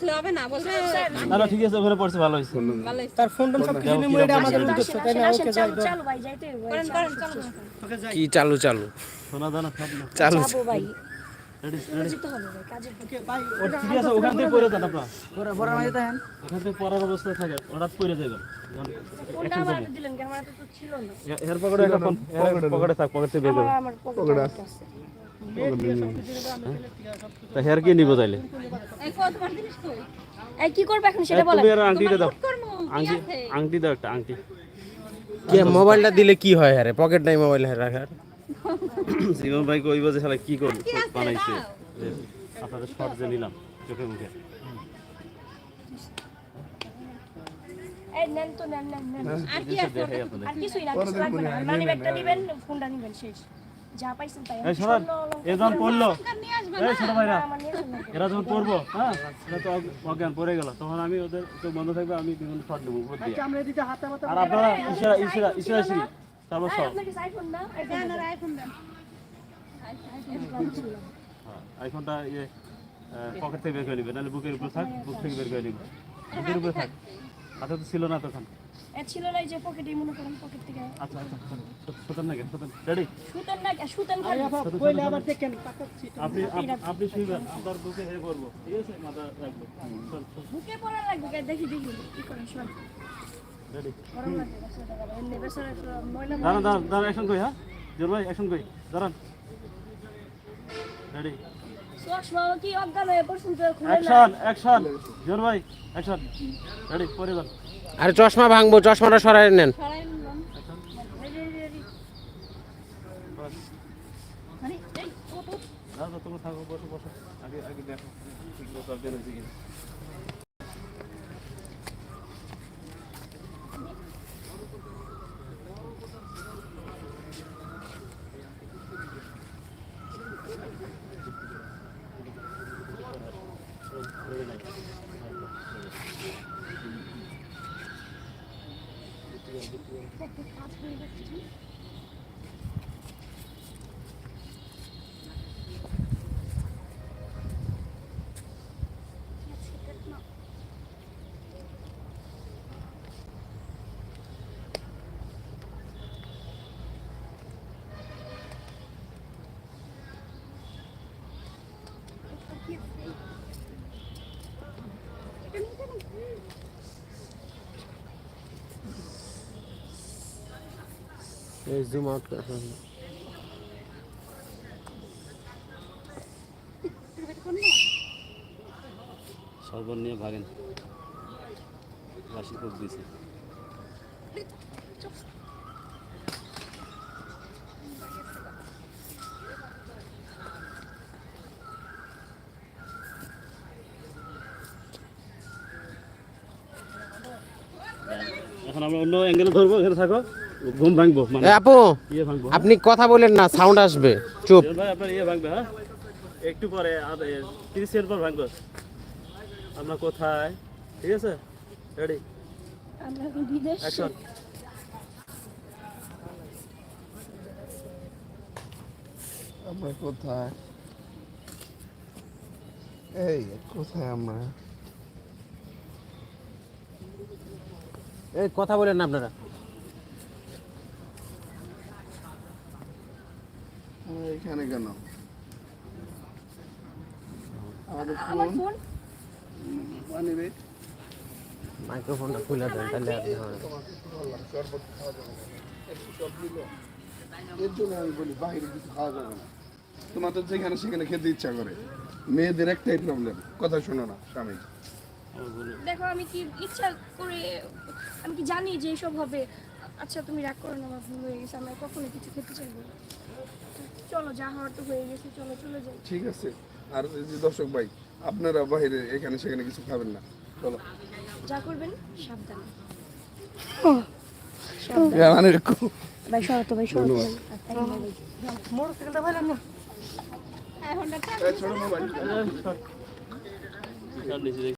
আসলে হবে না বলছে না না ঠিক আছে ওখানে পড়ছে ভালো হয়েছে। তার ফোন টোন সব কিছু নিয়ে এটা আমাদের উদ্দেশ্য তাই না? ওকে যাই। চালু ভাই যাইতে করেন করেন চলো কি চালু চালু? সোনা দানা সব না। চালু। যাব ভাই। রেডি যেতে হবে ভাই কাজে ওকে ভাই ও ঠিক আছে ওখান থেকে পড়ে যান আপনার। দেখেন। ওখান থেকে পড়ার অবস্থায় থাকে হঠাৎ পড়ে যাবেন। ফোনটা আমার হাতে দিলেন কেন আমার হাতে তো ছিল না। এর পকেটে থাক পকেট থেকে বের পকেটে তা হেয়ার কি নিব তাইলে? এই কত তোমার জিনিস কই? এই কি করবে এখন সেটা বলে তুমি আর আংটিটা দাও। আংটি আংটি দাও একটা আংটি। কি মোবাইলটা দিলে কি হয় আরে পকেট নাই মোবাইল রাখার? জীবন ভাই কইব যে শালা কি করব বানাইছে। আপনাদের শর্ট যে নিলাম চোখে মুখে। এই নেন তো নেন নেন নেন। আর কি আছে? আর কিছুই না কিছু লাগবে না। মানি ব্যাগটা দিবেন ফোনটা নিবেন শেষ। যা পাইছেন তাই। এই শোনান এ যখন পড়ল এই ছোট ভাইরা। এরা যখন পড়ব হ্যাঁ? এরা তো অজ্ঞান পড়ে গেল। তখন আমি ওদের চোখ বন্ধ থাকবে আমি বিভিন্ন শর্ট দেবো উপর দিয়ে। আমরা এদিকে হাতে হাতে আর আপনারা ইশারা ইশারা ইশারা সিঁড়ি তারপর সব আপনার আইফোন না? আইফোন দেন। আর আইফোন দেন। হ্যাঁ, আইফোনটা ইয়ে পকেট থেকে বের করে নিবে নাহলে বুকের উপর থাক বুক থেকে বের করে নিবে। বুকের উপরে থাক। হাতে তো ছিল না তখন? এ ছিল না এই যে পকেটে মনে করেন পকেট থেকে। আচ্ছা আচ্ছা সুতন না কেন সুতন রেডি শুতেন না খালি কইলে আবার দেখেন আপনি আপ- আপনি শুইবেন আপনার বুকে হে করব। ঠিক আছে মাথা রাখব। বুকে পড়া লাগবে কে দেখি দেখি কি করেন শোন। রেডি দাঁড়ান দাঁড়ান দাঁড়ান অ্যাকশন কই হ্যাঁ? জোর ভাই অ্যাকশন কই দাঁড়ান। রেডি চশমা কি অজ্ঞান হয়ে পড়ছেন তো খুলে অ্যাকশন অ্যাকশন জোর ভাই অ্যাকশন রেডি পরে যান আরে চশমা ভাঙবো চশমাটা সরাই নেন। থাকো বসো বসো। আগে আগে দেখো ঠিক মতো Thank you. হয়েছে কিনা এই জুম আউট সর্বন নিয়ে ভাগেন। বাসি কোপ দিয়েছে। এখন আমরা অন্য অ্যাঙ্গেলে ধরবো, এখানে থাকো। ঘুম ভাঙবো মানে আপু ইয়ে আপনি কথা বলেন না সাউন্ড আসবে। চুপ। ভাই আপনার ইয়ে ভাঙবে হ্যাঁ? একটু পরে আর তিরিশ সেকেন্ড পর ভাঙবো। আমরা কোথায়? ঠিক আছে? রেডি আমরা বিদেশ অ্যাকশন আমরা কোথায়? এই কোথায় আমরা? এই কথা বলেন না আপনারা। এখানে কেন? আমাদের ফোন ফোন মাইক্রোফোনটা খুলে দেন তাহলে এর জন্য আমি বলি বাইরে কিছু খাওয়া যাবে না। তোমার তো যেখানে সেখানে খেতে ইচ্ছা করে। মেয়েদের একটাই প্রবলেম কথা শোনো না স্বামী। দেখো আমি কি ইচ্ছা করে আমি কি জানি যে এসব হবে। আচ্ছা তুমি রাগ করো না আমার ভুল হয়ে গেছে আমি কখনো কিছু খেতে চাইব না। চলো যা হওয়ার তো হয়ে গেছে চলো চলে যাই। ঠিক আছে। আর যে দর্শক ভাই আপনারা বাইরে এখানে সেখানে কিছু খাবেন না। চলো। যা করবেন সাবধানে। মানে ভাই সরো তো ভাই সরো তো। ভাই। মোটরসাইকেলটা না। ছোট মোবাইল। নিচে